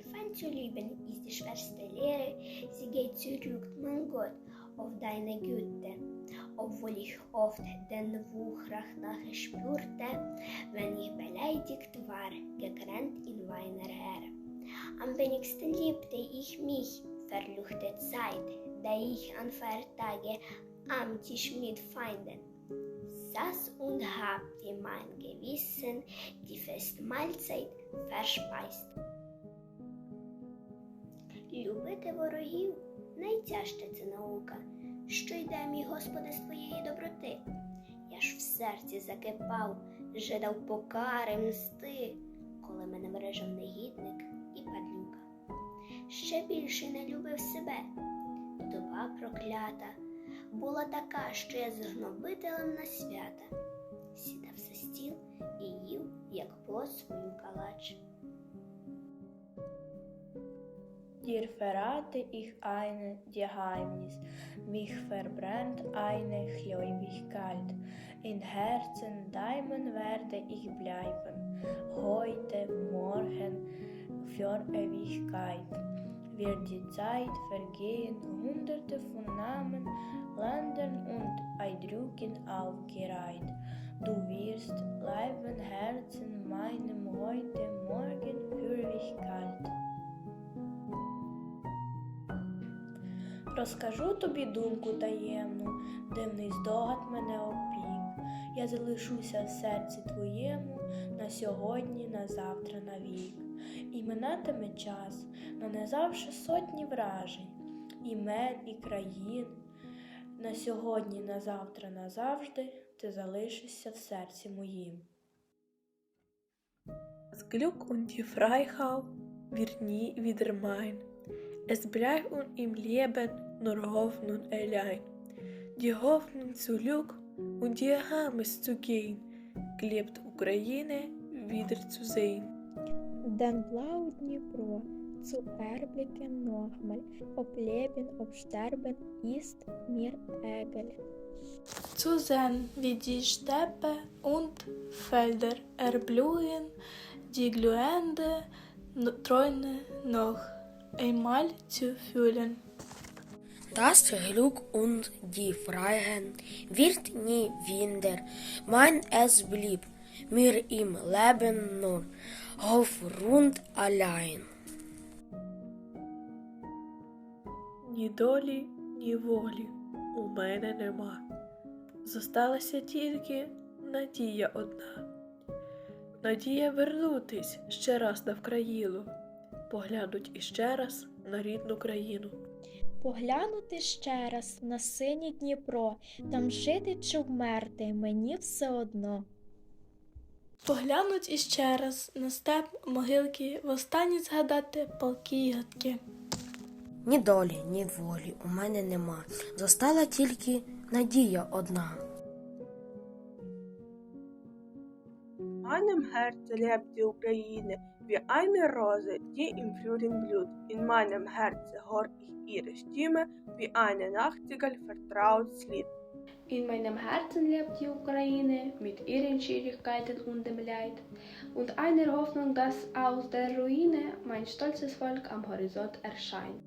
Feind zu lieben ist die schwerste Lehre. Sie geht zurück, mein Gott, auf deine Güte. Obwohl ich oft den Wuchrach nachspürte, wenn ich beleidigt war, gekränkt in meiner Ehre. Am wenigsten liebte ich mich, verfluchte Zeit, da ich an Feiertage am Tisch mit Feinden saß und habte mein Gewissen die Festmahlzeit verspeist. Любити ворогів найтяжча це наука, що йде мій Господи з твоєї доброти. Я ж в серці закипав, жадав покари мсти, коли мене вражав негідник і падлюка. Ще більше не любив себе, доба проклята була така, що я з гнобителем на свята сідав за стіл і їв, як плод свою калач. Dir verrate ich eine Geheimnis, mich verbrennt eine Gläubigkeit. In Herzen deinem werde ich bleiben, heute, morgen, für Ewigkeit. Wird die Zeit vergehen, hunderte von Namen, Ländern und Eindrücken aufgereiht. Du wirst bleiben Herzen meinem heute, morgen, ewig kalt. Розкажу тобі думку таємну, дивний здогад мене опік. Я залишуся в серці твоєму на сьогодні, на завтра, навік. І минатиме час, нанизавши сотні вражень, імен і країн. На сьогодні, на завтра, назавжди ти залишишся в серці моїм. Das Glück und die. Es bleibt uns im Leben nur Hoffnung allein. Die Hoffnung zurück und die Heimat zu gehen, klebt Ukraine wieder zu sehen. Den blauen Dnipro zu erblicken nochmal, ob Leben, ob Sterben ist mir egal. zu sehen, wie die Steppe und Felder erblühen, die glühende Träune noch einmal zu fühlen. Das Glück und die Freiheit wird nie wieder. Mein es blieb mir im Leben nur auf rund allein. Ні долі, ні волі у мене нема. Зосталася тільки надія одна. Надія вернутись ще раз на Вкраїну, поглянуть іще раз на рідну країну. Поглянути ще раз на синє Дніпро, там жити чи вмерти мені все одно. Поглянуть іще раз на степ могилки, востаннє згадати палки й гадки. Ні долі, ні волі у мене нема. Зостала тільки надія одна. lebt die Ukraine wie eine Rose, die im Frühling blüht. In meinem Herzen hör ich ihre Stimme wie eine Nachtigall vertrautes Lied. In meinem Herzen lebt die Ukraine mit ihren Schwierigkeiten und dem Leid und einer Hoffnung, dass aus der Ruine mein stolzes Volk am Horizont erscheint.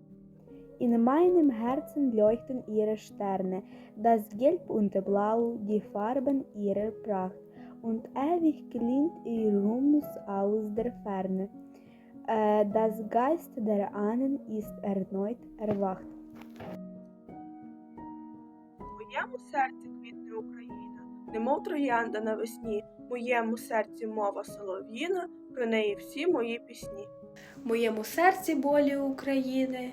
In meinem Herzen leuchten ihre Sterne, das Gelb und Blau, die Farben ihrer Pracht, und ewig klingt ihr Hymnus aus der Ferne. Äh, Das Geist der Ahnen ist erneut erwacht. В моєму серці квітне Україна, немов троянда навесні, в моєму серці мова солов'їна, про неї всі мої пісні. Моєму серці болі України,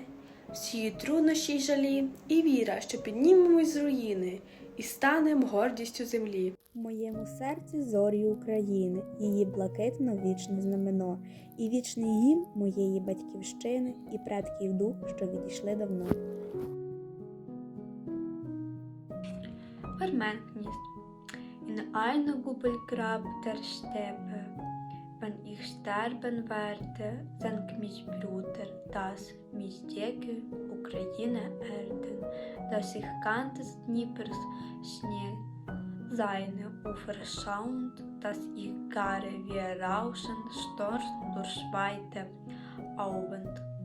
всі її труднощі й жалі, і віра, що піднімемось з руїни і станем гордістю землі. В моєму серці зорі України, її блакитно вічне знамено, і вічний гімн моєї батьківщини і предків дух, що відійшли давно. Grab der Steppe. Wenn ich sterben werde, senk mich Bruder, das mich decke Ukraine Erden, dass ich ganz des Dnipers Schnee seine Ufer schauend, dass ich gare wie rauschend Storch durch weite Augen.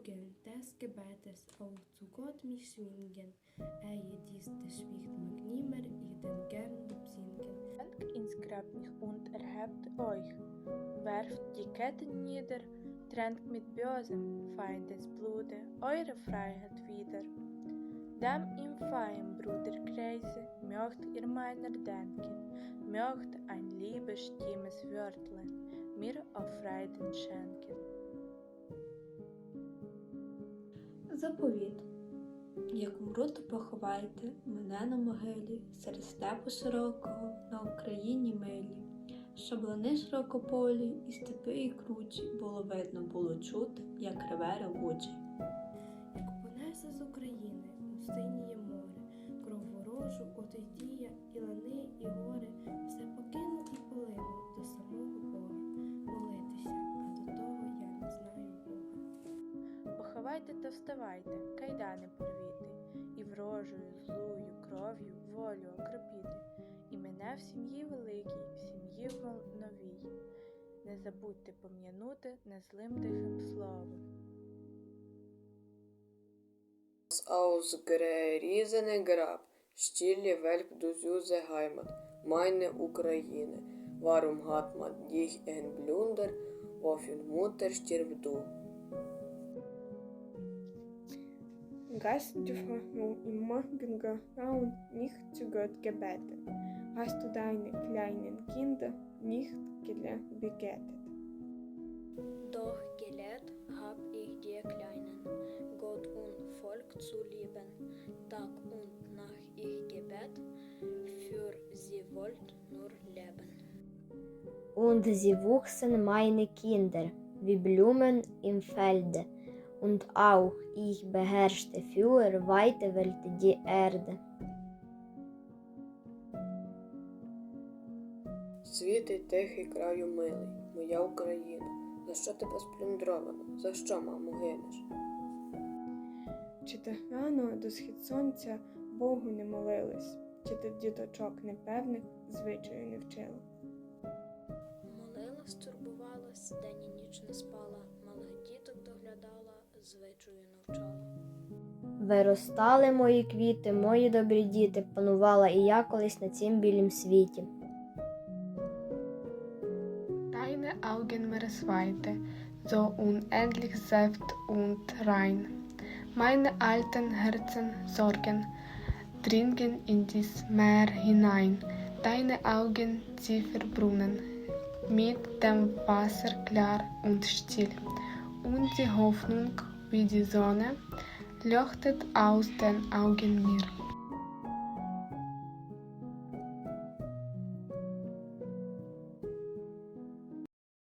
Aufflügen des Gebetes auch zu Gott mich schwingen, ehe dies der Schwicht mag nimmer ich den gern singen. Dank ins Grab mich und erhebt euch, werft die Ketten nieder, trennt mit bösem Feindesblute eure Freiheit wieder. Dem im feinen Bruderkreise möcht ihr meiner denken, möcht ein liebes stimmes Wörtlein mir auf Freuden schenken. Заповіт. Як умру, то поховайте мене на могилі серед степу широкого на Україні милі, щоб лани широкополі і степи і кручі було видно, було чути, як реве ревучий. Вставайте, кайдани порвіти, і врожою, злою кров'ю волю окропіти, і мене в сім'ї великій, в сім'ї новій. Не забудьте пом'янути незлим тихим словом. Ausgeriesener Grab, stille Welp du süße Heimat, meine Ukraine. Warum hat man dich ein Blunder, wofür Mutter stirb du? Gast du Hoffnung im Morgengrauen nicht zu Gott gebeten, hast du deine kleinen Kinder nicht gelernt begettet. Doch gelehrt hab ich dir Kleinen, Gott und Volk zu lieben, Tag und Nacht ich Gebet, für sie wollt nur leben. Und sie wuchsen meine Kinder wie Blumen im Felde, und auch ich beherrschte für weite Welt die Erde. Світий тихий краю милий, моя Україна. За що тебе сплюндровано? За що, мамо, гинеш? Чи ти рано до схід сонця Богу не молились, чи ти діточок непевних звичаю не вчила? Молилась, турбувалась, день і ніч не спала, звичаю навчала. Виростали мої квіти, мої добрі діти, панувала і я колись на цім білім світі. Deine Augen meeresweite, so unendlich sanft und rein. Meine alten Herzen sorgen, dringen in dies Meer hinein. Deine Augen tiefer Brunnen, mit dem Wasser klar und still. Und die Hoffnung wie die Sonne leuchtet aus den Augen mir.